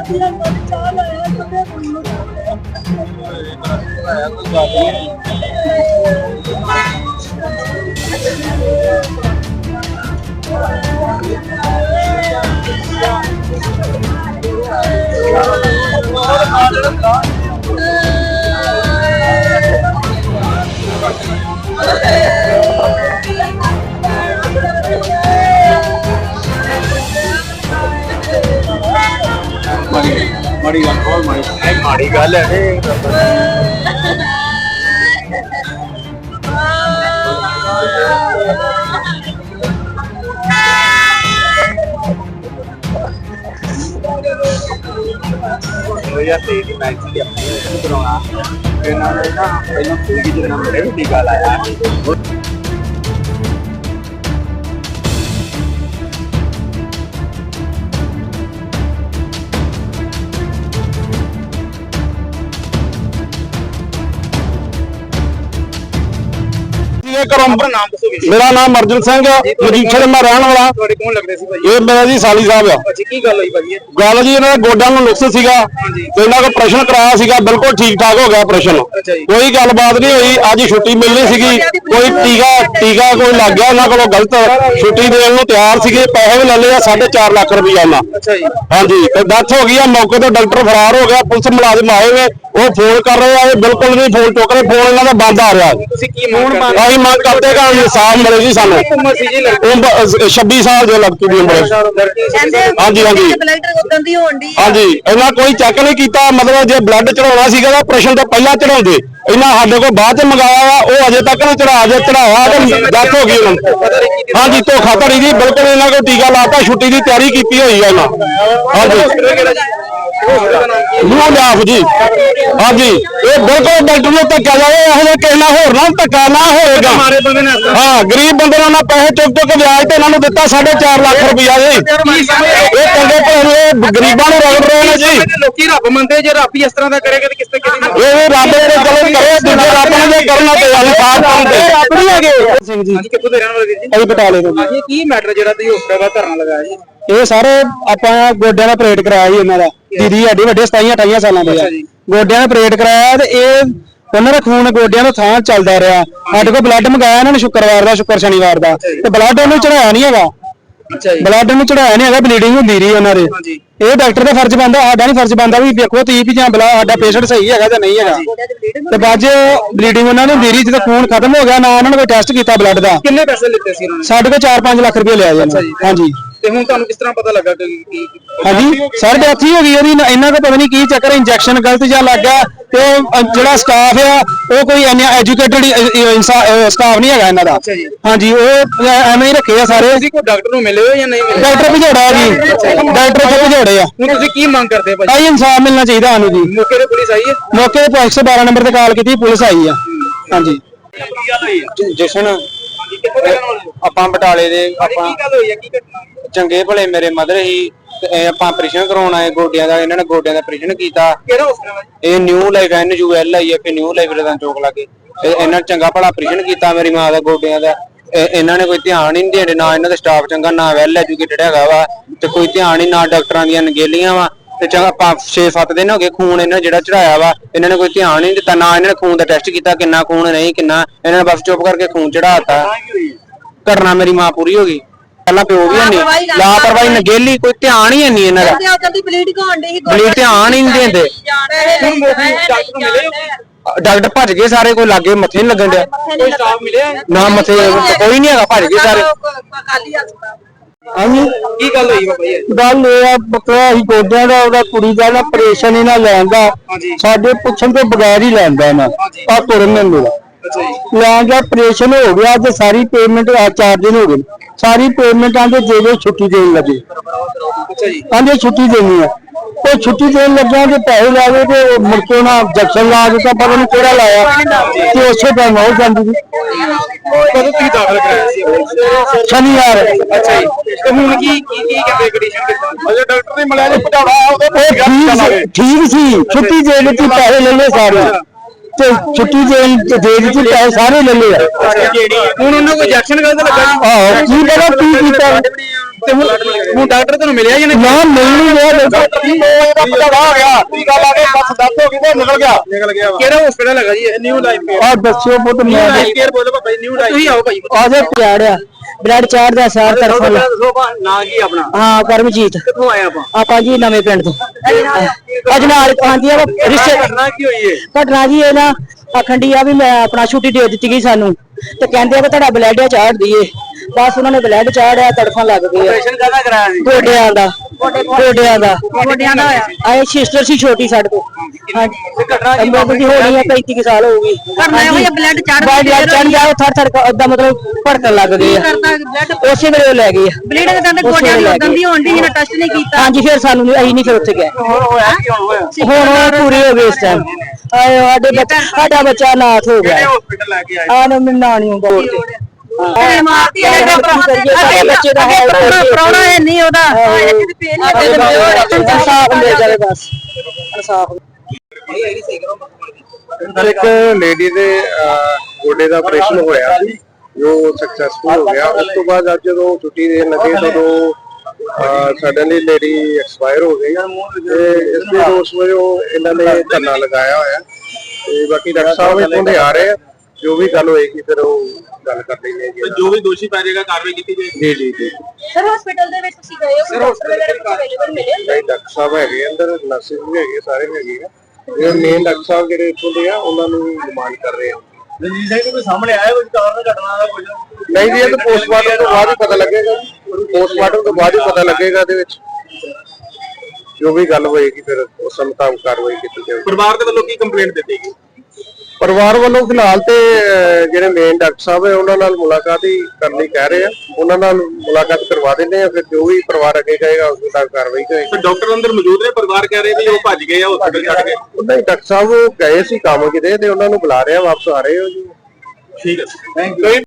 ਦਿਨ ਬਾਅਦ ਚਾਹ ਲਾਇਆ ਕਦੇ ਮੈਨੂੰ ਮਾੜੀ ਗੱਲ ਬਹੁਤ ਮਾੜੀ ਇਹ ਮਾੜੀ ਗੱਲ ਹੈ ਇਹ ਯਾਰ ਤੇ ਦੀ ਮੈਚ ਦੀ ਆਪਣੀ ਕਰਾਉਣਾ ਇਹਨਾਂ ਨੇ ਨਾ ਪਹਿਲਾਂ ਕੋਈ ਜਿਹੜਾ ਮੇਰੇ ਵੀ ਟੀਕਾ ਲਾਇਆ ਇਹ ਕਰਮ ਆਪਣਾ ਨਾਮ ਦੱਸੋਗੇ ਮੇਰਾ ਨਾਮ ਅਰਜਨ ਸਿੰਘ ਮਜੀਠੇ ਦਾ ਮੈਂ ਰਹਿਣ ਵਾਲਾ। ਤੁਹਾਡੇ ਕੌਣ ਲੱਗਦੇ ਸੀ ਭਾਈ ਇਹ ਮੇਰਾ ਜੀ ਸਾਲੀ ਸਾਹਿਬ ਆ। ਅੱਛਾ ਕੀ ਗੱਲ ਹੋਈ ਭਾਈ? ਗੱਲ ਜੀ ਇਹਨਾਂ ਦਾ ਗੋਡਿਆਂ ਨੂੰ ਨੁਕਸ ਸੀਗਾ। ਤੇ ਇਹਨਾਂ ਕੋਲ ਆਪਰੇਸ਼ਨ ਕਰਾਇਆ ਸੀਗਾ ਬਿਲਕੁਲ ਠੀਕ ਠਾਕ ਹੋ ਗਿਆ ਆਪਰੇਸ਼ਨ। ਕੋਈ ਗੱਲਬਾਤ ਨਹੀਂ ਹੋਈ ਅੱਜ ਛੁੱਟੀ ਮਿਲਣੀ ਸੀਗੀ। ਕੋਈ ਟੀਕਾ ਟੀਕਾ ਕੋਈ ਲੱਗ ਗਿਆ ਉਹਨਾਂ ਕੋਲੋਂ ਗਲਤ। ਛੁੱਟੀ ਦੇਣ ਨੂੰ ਤਿਆਰ ਸੀਗੇ ਪੈਸੇ ਵੀ ਲੈ ਲਏ ਆ 4.5 ਲੱਖ ਰੁਪਈਆ ਉਹਨਾਂ ਹਾਂਜੀ ਤੇ ਡੈਥ ਹੋ ਗਈ ਆ ਮੌਕੇ ਤੋਂ ਡਾਕਟਰ ਫਰਾਰ ਹੋ ਗਿਆ ਪੁਲਿਸ ਮੁਲਾਜ਼ਮ ਆਏ ਨੇ ਉਹ ਫੋਨ ਕਰ ਰਹੇ ਆ ਇਹ ਬਿਲਕੁਲ ਨਹੀਂ ਫੋਨ ਚੁੱਕ ਰਹੇ ਫੋਨ ਇਹਨਾਂ ਦਾ ਬੰਦ ਆ ਰਿਹਾ। ਤੁਸੀਂ ਕੀ ਮੰਗ ਮੰਗ ਕਰਦੇ ਕਿ ਇਨਸਾਫ ਮਿਲੇ ਜੀ ਸਾਨੂੰ? ਉਮਰ ਸੀ ਜੀ ਲੜਕੀ ਉਮਰ, ਅਹ, 26 ਸਾਲ ਦੇ ਲੜਕੀ ਦੀ ਉਮਰ ਹੈ। ਹਾਂਜੀ, ਹਾਂਜੀ। ਬਲੱਡ ਉਦੋਂ ਦੀ ਹੋਣ ਦੀ ਹਾਂਜੀ ਇਹਨਾਂ ਕੋਈ ਚੈੱਕ ਨਹੀਂ ਕੀਤਾ ਮਤਲਬ ਜੇ ਬਲੱਡ ਚੜਾਉਣਾ ਸੀਗਾ ਤਾਂ ਆਪਰੇਸ਼ਨ ਤੋਂ ਪਹਿਲਾਂ ਚੜਾਉਂਦੇ ਇਹਨਾਂ ਸਾਡੇ ਕੋਲ ਬਾਅਦ ਚ ਮੰਗਾਇਆ ਵਾ ਉਹ ਅਜੇ ਤੱਕ ਨਹੀਂ ਚੜਾ ਜੇ ਚੜਾਇਆ ਤੇ ਡੈਥ ਹੋ ਗਈ ਉਹਨਾਂ ਦੀ। ਹਾਂਜੀ ਧੋਖਾ ਧੜੀ ਦੀ ਬਿਲਕੁਲ ਇਹਨਾਂ ਕੋਲ ਟੀਕਾ ਲਾਤਾ ਛੁੱਟੀ ਦੀ ਤਿਆਰੀ ਕੀਤੀ ਹੋਈ ਹੈ ਇਹਨਾਂ ਹਾਂਜੀ ਨੂੰ ਲਿਆਫ ਜੀ। ਹਾਂਜੀ। ਇਹ ਬਿਲਕੁਲ ਡਾਕਟਰ ਨੂੰ ਧੱਕਾ ਜਾਵੇ ਇਹੋ ਜਿਹਾ ਕਿਸੇ ਨਾਲ ਹੋਰ ਨਾ ਧੱਕਾ ਨਾ ਹੋਏਗਾ। ਮਾਰੇ ਬੰਦੇ ਹਾਂ ਗਰੀਬ ਬੰਦੇ ਨੂੰ ਉਹਨਾਂ ਪੈਸੇ ਚੁੱਕ ਚੁੱਕ ਵਿਆਜ ਤੇ ਇਹਨਾਂ ਨੂੰ ਦਿੱਤਾ 4.5 ਲੱਖ ਰੁਪਇਆ ਜੀ। ਇਹ ਚੰਗੇ ਭਲੇ ਗਰੀਬਾਂ ਨੂੰ ਰਗੜ ਰਹੇ ਨੇ ਜੀ। ਲੋਕੀ ਰੱਬ ਮੰਨਦੇ ਜੇ ਰੱਬ ਹੀ ਇਸ ਤਰ੍ਹਾਂ ਦਾ ਕਰੇਗਾ ਤੇ ਕਿਸ ਤੇ ਕਿਹਦੀ ਇਹ ਵੀ ਰੱਬ ਦੇ ਚਲੋ ਕਰੇ ਦੂਜੇ ਰੱਬ ਨੇ ਜੇ ਕਰਨਾ ਤੇ। ਰੱਬ ਨਹੀਂ ਹੈਗੇ। ਸਿੰਘ ਜੀ। ਕਿੱਥੋਂ ਦੇ ਰਹਿਣ ਵਾਲੇ ਜੀ? ਅਸੀਂ ਬਟਾਲੇ ਤੋਂ। ਹਾਂਜੀ ਕੀ ਮੈਟਰ ਜਿਹੜਾ ਤੁਸੀਂ ਹਸਪਤਾਲ ਦਾ ਧਰਨਾ ਲਗਾਇਆ ਜੀ? ਇਹ ਸਾਰੇ ਆਪਾਂ ਗੋਡਿਆਂ ਦਾ ਆਪਰੇਟ ਕਰਾਇਆ ਜੀ ਇਹਨਾਂ ਦਾ। ਦੀਦੀ ਸਾਡੀ ਵੱਡੇ 27 28 ਸਾਲਾਂ ਦੇ ਆ। ਗੋਡਿਆਂ ਦਾ ਆਪਰੇਟ ਕਰਾਇਆ ਤੇ ਇਹ ਉਹਨਾਂ ਦਾ ਖੂਨ ਗੋਡਿਆਂ ਤੋਂ ਥਾਂ ਚੱਲਦਾ ਰਿਹਾ। ਸਾਡੇ ਕੋਲ ਬਲੱਡ ਮੰਗਾਇਆ ਇਹਨਾਂ ਨੇ ਸ਼ੁੱਕਰਵਾਰ ਦਾ ਸ਼ੁੱਕਰ ਸ਼ਨੀਵਾਰ ਦਾ। ਤੇ ਬਲੱਡ ਉਹਨੂੰ ਚੜਾਇਆ ਨਹੀਂ ਹੈਗਾ। ਅੱਛਾ ਜੀ। ਬਲੱਡ ਨੂੰ ਚੜਾਇਆ ਨਹੀਂ ਹੈਗਾ ਬਲੀਡਿੰਗ ਹੁੰਦੀ ਰਹੀ ਉਹਨਾਂ ਦੇ। ਇਹ ਡਾਕਟਰ ਦਾ ਫਰਜ਼ ਬੰਦਾ ਸਾਡਾ ਨਹੀਂ ਫਰਜ਼ ਬੰਦਾ ਵੀ ਵੇਖੋ ਤੀ ਵੀ ਜਾਂ ਬਲਾ ਸਾਡਾ ਪੇਸ਼ੈਂਟ ਸਹੀ ਹੈਗਾ ਜਾਂ ਨਹੀਂ ਹੈਗਾ। ਤੇ ਬਾਅਦ ਬਲੀਡਿੰਗ ਉਹਨਾਂ ਨੂੰ ਹੁੰਦੀ ਰਹੀ ਜਦੋਂ ਖੂਨ ਖਤਮ ਹੋ ਗਿਆ ਨਾ ਉਹਨਾਂ ਨੇ ਕੋਈ ਟੈਸਟ ਕੀਤਾ ਬਲੱਡ ਦਾ। ਕਿੰਨੇ ਪੈਸੇ ਲਿੱਤੇ ਸੀ ਉਹਨਾਂ ਨੇ? ਸਾਡੇ ਕੋਲ 4-5 ਲੱਖ ਰੁਪਏ ਲਿਆ ਜੀ। ਹਾਂਜੀ। ਤੇ ਹੁਣ ਤੁਹਾਨੂੰ ਕਿਸ ਤਰ੍ਹਾਂ ਪਤਾ ਲੱਗਾ ਕਿ ਕੀ ਹਾਂਜੀ ਸਰ ਡੈਥ ਹੀ ਹੋ ਗਈ ਉਹਦੀ ਇਹਨਾਂ ਦਾ ਪਤਾ ਨਹੀਂ ਕੀ ਚੱਕਰ ਇੰਜੈਕਸ਼ਨ ਗਲਤ ਜਿਹਾ ਲੱਗ ਗਿਆ ਤੇ ਉਹ ਅ, ਜਿਹੜਾ ਸਟਾਫ ਆ ਉਹ ਕੋਈ ਇੰਨਾ ਐਜੂਕੇਟਡ ਸਟਾਫ ਨਹੀਂ ਹੈਗਾ ਇਹਨਾਂ ਦਾ। ਅੱਛਾ ਜੀ। ਹਾਂਜੀ ਉਹ ਐ- ਐਵੇਂ ਹੀ ਰੱਖੇ ਆ ਸਾਰੇ। ਤੁਸੀਂ ਕੋਈ ਡਾਕਟਰ ਨੂੰ ਮਿਲੇ ਹੋ ਜਾਂ ਨਹੀਂ ਮਿਲੇ? ਡਾਕਟਰ ਭਜੋੜਾ ਜੀ। ਡਾਕਟਰ ਤੋਂ ਭਜੋੜੇ ਆ। ਹੁਣ ਤੁਸੀਂ ਕੀ ਮੰਗ ਕਰਦੇ ਭਾਈ? ਭਾਈ ਇਨਸਾਫ ਮਿਲਣਾ ਚਾਹੀਦਾ ਸਾਨੂੰ ਜੀ। ਮੌਕੇ ਤੇ ਪੁਲਿਸ ਆਈ ਹੈ? ਮੌਕੇ ਤੇ 112 ਨੰਬਰ ਤੇ ਕਾਲ ਕੀਤੀ ਪੁਲਿਸ ਆਈ ਆ। ਹਾਂਜੀ। ਜਸ਼ਨ ਹਾਂਜੀ ਕਿੱਥੋਂ ਦੇ ਰਹਿਣ ਵਾਲੇ ਹੋ? ਆਪਾਂ ਬਟਾਲੇ ਦੇ ਹਾਂਜੀ, ਕੀ ਗੱਲ ਹੋਈ ਹੈ ਕੀ ਘਟਨਾ ਹੋਈ ਹੈ? ਚੰਗੇ ਭਲੇ ਮੇਰੇ ਮਦਰ ਹੀ ਤੇ ਇਹ ਆਪਾਂ ਆਪਰੇਸ਼ਨ ਕਰਾਉਣ ਆਏ ਗੋਡਿਆਂ ਦਾ ਇਹਨਾਂ ਨੇ ਗੋਡਿਆਂ ਦਾ ਆਪਰੇਸ਼ਨ ਕੀਤਾ। ਕਿਹੜਾ ਹਸਪਤਾਲ ਹੈ ਇਹ new life N U L I F new life ਰਦਾਂ ਚੌਕ ਲਾਗੇ ਇਹ ਇਹਨਾਂ ਨੇ ਚੰਗਾ ਭਲਾ ਆਪਰੇਸ਼ਨ ਕੀਤਾ ਮੇਰੀ ਮਾਂ ਦਾ ਗੋਡਿਆਂ ਦਾ। ਇਹ- ਇਹਨਾਂ ਨੇ ਕੋਈ ਧਿਆਨ ਹੀ ਨਹੀਂ ਦੇਣ ਨਾ ਇਹਨਾਂ ਦਾ ਸਟਾਫ ਚੰਗਾ ਨਾ ਵੈਲ ਐਜੂਕੇਟਡ ਹੈਗਾ ਵਾ ਤੇ ਕੋਈ ਧਿਆਨ ਹੀ ਨਾ ਡਾਕਟਰਾਂ ਦੀਆਂ ਨਗੇਲੀਆਂ ਵਾ। ਤੇ ਚੰਗਾ 6-7 ਦਿਨ ਹੋ ਗਏ ਖੂਨ ਇਹਨਾਂ ਨੇ ਜਿਹੜਾ ਚੜਾਇਆ ਵਾ ਇਹਨਾਂ ਨੇ ਕੋਈ ਧਿਆਨ ਹੀ ਨਹੀਂ ਦਿੱਤਾ ਨਾ ਇਹਨਾਂ ਨੇ ਖੂਨ ਦਾ ਟੈਸਟ ਕੀਤਾ ਕਿੰਨਾ ਖੂਨ ਨਹੀਂ ਕਿੰਨਾ ਇਹਨਾਂ ਨੇ ਬਸ ਚੁੱਪ ਕਰਕੇ ਖੂਨ ਚੜਾਤਾ ਘਟਨਾ ਮੇਰੀ ਮਾਂ ਪੂਰੀ ਹੋ ਗਈ। ਪਹਿਲਾਂ ਪਿਓ ਵੀ ਨਹੀਂ ਲਾਪਰਵਾਹੀ ਨਗੇਲੀ ਕੋਈ। ਧਿਆਨ ਹੀ ਨਹੀਂ ਇਹਨਾਂ ਦਾ। ਬਲੀਡ ਧਿਆਨ ਹੀ ਨਹੀਂ ਦਿੰਦੇ। ਡਾਕਟਰ ਨੂੰ ਮਿਲੇ ਹੋ ਡਾਕਟਰ ਭੱਜ ਗਏ ਸਾਰੇ ਕੋਈ ਲਾਗੇ ਮੱਥੇ ਨਹੀਂ ਲੱਗਣ ਡਿਆ। ਕੋਈ ਸਟਾਫ ਮਿਲਿਆ? ਹੈ? ਨਾ ਮੱਥੇ ਕੋਈ ਨਹੀਂ ਹੈਗਾ ਭੱਜ ਗਏ ਸਾਰੇ। ਹਾਂਜੀ। ਕੀ ਗੱਲ ਹੋਈ ਬਾਬਾ ਜੀ? ਗੱਲ ਇਹ ਆ ਬੱਕਰਾ ਹੀ ਗੋਡਿਆਂ ਦਾ ਉਹਦਾ ਕੁੜੀ ਦਾ ਨਾ ਆਪਰੇਸ਼ਨ ਇਹਨਾਂ ਲੈਂਦਾ ਹਾਂਜੀ। ਸਾਡੇ ਪੁੱਛਣ ਤੋਂ ਬਗੈਰ ਹੀ ਲੈਂਦਾ ਨਾ। ਹਾਂਜੀ। ਆ ਤੁਰਨ ਮੇਰਾ ਅੱਛਾ ਜੀ ਲੈ ਗਿਆ ਆਪਰੇਸ਼ਨ ਹੋ ਗਿਆ ਤੇ ਸਾਰੀ ਪੇਮੈਂਟ ਆ ਚਾਰ ਦਿਨ ਹੋ ਗਏ। ਸਾਰੀ ਪੇਮੈਂਟ ਆਂਦੇ ਦੇ ਦਿਓ ਛੁੱਟੀ ਦੇਣ ਲੱਗੇ। ਅੱਛਾ ਜੀ ਆਂਦੇ ਛੁੱਟੀ ਦੇਣੀ ਆ। ਉਹ ਛੁੱਟੀ ਦੇਣ ਲੱਗਿਆ ਤੇ ਪੈਸੇ ਲਾ ਗਏ ਤੇ ਉਹ ਮੁੜ ਕੇ ਉਹਨਾਂ ਜੈਕਸ਼ਨ ਲਾ ਦਿੱਤਾ ਪਤਾ ਨਹੀਂ ਕਿਹੜਾ ਲਾਇਆ। ਤੇ ਉਸੇ ਟਾਈਮ ਹੋ ਜਾਂਦੀ ਸੀ। ਕਦੋਂ ਤੁਸੀਂ ਦਾਖਲ ਕਰਾਇਆ ਸੀ? ਸ਼ਨੀਵਾਰ। ਅੱਛਾ ਜੀ। ਤੇ ਹੁਣ ਕੀ ਕੀ ਕੀ ਕਹਿੰਦੇ ਕੰਡੀਸ਼ਨ ਕਿਦਾਂ ਅਜੇ ਡਾਕਟਰ ਨੇ ਮਿਲਿਆ ਨਹੀਂ ਪਟਾੜਾ ਉਹਦੇ ਉਹ ਠੀਕ ਸੀ ਠੀਕ ਸੀ। ਛੁੱਟੀ ਦੇ ਦਿੱਤੀ ਪੈਸੇ ਲੈ ਲਏ ਸਾਰੇ। ਤੇ ਛੁੱਟੀ ਦੇ ਦੇ ਦਿੱਤੀ ਪੈਸੇ ਸਾਰੇ ਲੈ ਲਏ। ਆ ਹੁਣ ਉਹਨਾਂ ਕੋਈ ਇੰਜੈਕਸ਼ਨ ਗਲਤ ਲੱਗਾ ਜੀ? ਆਹੋ ਕੀ ਪਤਾ ਕੀ ਕੀਤਾ। ਤੇ ਹੁਣ ਹੁਣ ਡਾਕਟਰ ਤੈਨੂੰ ਮਿਲਿਆ ਜਾਂ ਨਹੀਂ। ਨਾ ਮਿਲਣੀ ਹੈ ਡਾਕਟਰ ਜੀ ਮੇਰਾ ਪਤਾ ਆ ਗਿਆ। ਟੀਕਾ ਲਾ ਕੇ ਬਸ ਦੱਸ ਹੋ ਗਈ ਤੇ ਨਿਕਲ ਗਿਆ। ਨਿਕਲ ਗਿਆ ਕਿਹੜਾ ਹਸਪੀਟਲ ਹੈਗਾ ਜੀ ਇਹ? ਨਿਊ ਲਾਈਫ ਕੇਅਰ ਆ ਦੱਸਿਓ ਪੁੱਤ ਨਿਊ ਲਾਈਫ ਕੇਅਰ ਬੋਲੋ ਭਾਈ ਨਿਊ ਲਾਈਫ ਤੁਸੀਂ ਆਓ ਭਾਈ। ਆ ਜਾ ਚੜਿਆ ਬਲੱਡ ਚਾੜਦਾ ਸਾਰ ਤਰਫੋਂ। ਨਾਂ ਕੀ ਆਪਣਾ? ਹਾਂ ਪਰਮਜੀਤ। ਕਿੱਥੋਂ ਆਏ ਆਪਾਂ? ਆਪਾਂ ਜੀ ਨਵੇਂ ਪਿੰਡ ਤੋਂ। ਅੱਜ ਨਾਲ ਹਾਂਜੀ ਆ ਰਿਸ਼ਤੇ ਘਟਨਾ ਕੀ ਹੋਈ ਹੈ ਘਟਨਾ ਜੀ ਇਹ ਨਾ ਆਖੰਡੀ ਆ ਵੀ ਮੈਂ ਆਪਣਾ ਛੁੱਟੀ ਦੇ ਦਿੱਤੀ ਗਈ ਸਾਨੂੰ। ਤੇ ਕਹਿੰਦੇ ਆ ਕਿ ਤੁਹਾਡਾ ਬਲੱਡ ਚਾੜ ਦਈਏ ਬਸ ਉਹਨਾਂ ਨੇ ਬਲੱਡ ਚਾੜਿਆ ਤੜਫਾਂ ਲੱਗ ਗਈ ਆ ਆਪਰੇਸ਼ਨ ਕਾਹਦਾ ਕਰਾਇਆ ਸੀ? ਗੋਡਿਆਂ ਦਾ ਗੋਡਿਆਂ ਦਾ। ਗੋਡਿਆਂ ਦਾ ਹੋਇਆ? ਆਏ ਸਿਸਟਰ ਸੀ ਛੋਟੀ ਸਾਡੇ ਤੋਂ ਹਾਂਜੀ ਤੇ ਘਟਨਾ ਕੀ ਅੰਬਰ ਦੀ ਹੋਣੀ ਆ 35 ਕੁ ਸਾਲ ਹੋ ਗਈ। ਕਰਨਾ ਜਿਹਾ blood ਚੜ੍ਹ ਬਲੱਡ ਚੜ ਗਿਆ ਉਹ ਥਰ ਥਰ ਏਦਾਂ ਮਤਲਬ ਭੜਕਣ ਲੱਗ ਗਏ ਆ। ਕਰਦਾ ਬਲੱਡ? ਉਸੇ ਵੇਲੇ ਉਹ ਲੈ ਗਏ ਆ। ਗੋਡਿਆਂ ਦੀ ਵੇਲੇ ਲੈ ਉਦੋਂ ਗਏ। ਦੀ ਹੋਣ ਦੀ ਇਹਨਾਂ ਟੈਸਟ ਨਹੀਂ ਕੀਤਾ। ਹਾਂਜੀ ਫਿਰ ਸਾਨੂੰ ਨੀ- ਅਸੀਂ ਨਹੀਂ ਫਿਰ ਉੱਥੇ ਗਏ। ਹੁਣ ਹੋਇਆ ਕੀ ਹੁਣ ਹੋਇਆ? ਹੁਣ ਉਹ ਪੂਰੇ ਹੋ ਗਏ ਇਸ ਟਾਈਮ ਆਏ ਸਾਡੇ ਬੱਚਾ ਸਾਡਾ ਬੱਚਾ ਨਾਥ ਹੋ ਗਿਆ। ਕਿਹੜੇ ਹਸਪੀਟਲ ਲੈ ਕੇ ਆਏ? ਆ ਨਾ ਮੈਂ ਨਾਨੀ ਸਾਡੇ ਬੱਚੇ ਦਾ ਹੈ। ਪ੍ਰੋਣਾ ਹੈ ਨਹੀਂ ਉਹਦਾ। ਇਨਸਾਫ ਮਿਲ ਜਾਵੇ ਬਸ। ਇਨਸਾਫ ਇੱਕ ਲੇਡੀ ਦੇ ਗੋਡੇ ਦਾ ਆਪਰੇਸ਼ਨ ਹੋਇਆ। ਜੋ ਸਕਸੈਸਫੁਲ ਹੋ ਗਿਆ। ਉਸ ਤੋਂ ਬਾਅਦ ਅੱਜ ਜਦੋਂ ਛੁੱਟੀ ਦੇਣ ਲੱਗੇ ਤਦੋਂ ਸਡਨਲੀ ਲੇਡੀ ਐਕਸਪਾਇਰ ਹੋ ਗਈ ਤੇ ਇਸ ਦੇ ਰੋਸ ਵਜੋਂ ਇਹਨਾਂ ਨੇ ਧਰਨਾ ਲਗਾਇਆ ਹੋਇਆ। ਤੇ ਬਾਕੀ ਡਾਕਟਰ ਸਾਹਿਬ ਇੱਥੋਂ ਦੇ ਆ ਰਹੇ ਆ। ਜੋ ਵੀ ਗੱਲ ਹੋਏਗੀ ਫਿਰ ਉਹ ਗੱਲ ਕਰ ਲੈਂਦੇ ਜੀ ਜੋ ਵੀ ਦੋਸ਼ੀ ਪੈ ਜਾਏਗਾ ਕਾਰਵਾਈ ਕੀਤੀ ਜਾਏਗੀ। ਜੀ ਜੀ ਜੀ। ਸਰ ਹਸਪੀਟਲ ਦੇ ਵਿੱਚ ਤੁਸੀਂ ਗਏ ਹੋ ਡਾਕਟਰ ਵਗੈਰਾ ਕੁਝ ਅਵੇਲੇਬਲ ਮਿਲੇ ਨਹੀਂ ਡਾਕਟਰ ਸਾਹਿਬ ਹੈਗੇ ਅੰਦਰ ਨਰਸਿਸ ਵੀ ਹੈਗੇ ਸਾਰੇ ਹੈਗੇ ਆ। ਜਿਹੜੇ ਮੇਨ ਡਾਕਟਰ ਸਾਹਿਬ ਜਿਹੜੇ ਇੱਥੋਂ ਦੇ ਆ ਉਹਨਾਂ ਨੂੰ ਡਿਮਾਂਡ ਕਰ ਰਹੇ ਆ। ਰਣਜੀਤ ਸਿੰਘ ਕੋਈ ਸਾਹਮਣੇ ਆਇਆ ਕੋਈ ਕਾਰਨ ਘਟਨਾ ਦਾ ਕੁਝ ਨਹੀਂ ਜੀ ਇਹ ਤਾਂ ਪੋਸਟਮਾਰਟਮ ਤੋਂ ਬਾਅਦ ਹੀ ਪਤਾ ਲੱਗੇਗਾ ਪੋਸਟਮਾਰਟਮ ਤੋਂ ਬਾਅਦ ਹੀ ਪਤਾ ਲੱਗੇਗਾ ਇਹਦੇ ਵਿੱਚ। ਜੋ ਵੀ ਗੱਲ ਹੋਏਗੀ ਫਿਰ ਉਸ ਮੁਤਾਬਕ ਕਾਰਵਾਈ ਕੀਤੀ ਜਾਵੇਗੀ ਪਰਿਵਾਰ ਦੇ ਵੱਲੋਂ ਕੀ ਕੰਪਲੇਂਟ ਦਿੱਤੀ ਗਈ? ਪਰਿਵਾਰ ਵੱਲੋਂ ਫਿਲਹਾਲ ਤੇ ਜਿਹੜੇ ਮੇਨ ਡਾਕਟਰ ਸਾਹਿਬ ਹੈ ਉਹਨਾਂ ਨਾਲ ਮੁਲਾਕਾਤ ਹੀ ਕਰਨ ਲਈ ਕਹਿ ਰਹੇ ਆ। ਉਹਨਾਂ ਨਾਲ ਮੁਲਾਕਾਤ ਕਰਵਾ ਦਿੰਦੇ ਆ ਫਿਰ ਜੋ ਵੀ ਪਰਿਵਾਰ ਅੱਗੇ ਕਹੇਗਾ ਉਸ ਮੁਤਾਬਕ ਕਾਰਵਾਈ ਹੋਏਗੀ ਤੇ ਡਾਕਟਰ ਅੰਦਰ ਮੌਜੂਦ ਨੇ ਪਰਿਵਾਰ ਕਹਿ ਰਹੇ ਵੀ ਉਹ ਭੱਜ ਗਏ ਆ ਹਸਪੀਟਲ ਛੱਡ ਕੇ ਉਹਨਾਂ ਹੀ ਡਾਕਟਰ ਸਾਹਿਬ ਉਹ ਗਏ ਸੀ ਕੰਮ ਕਿਤੇ ਤੇ ਉਹਨਾਂ ਨੂੰ ਬੁਲਾ ਰਹੇ ਆ ਵਾਪਸ ਆ ਰਹੇ ਹੋ ਜੀ। ਠੀਕ ਹੈ। Thank you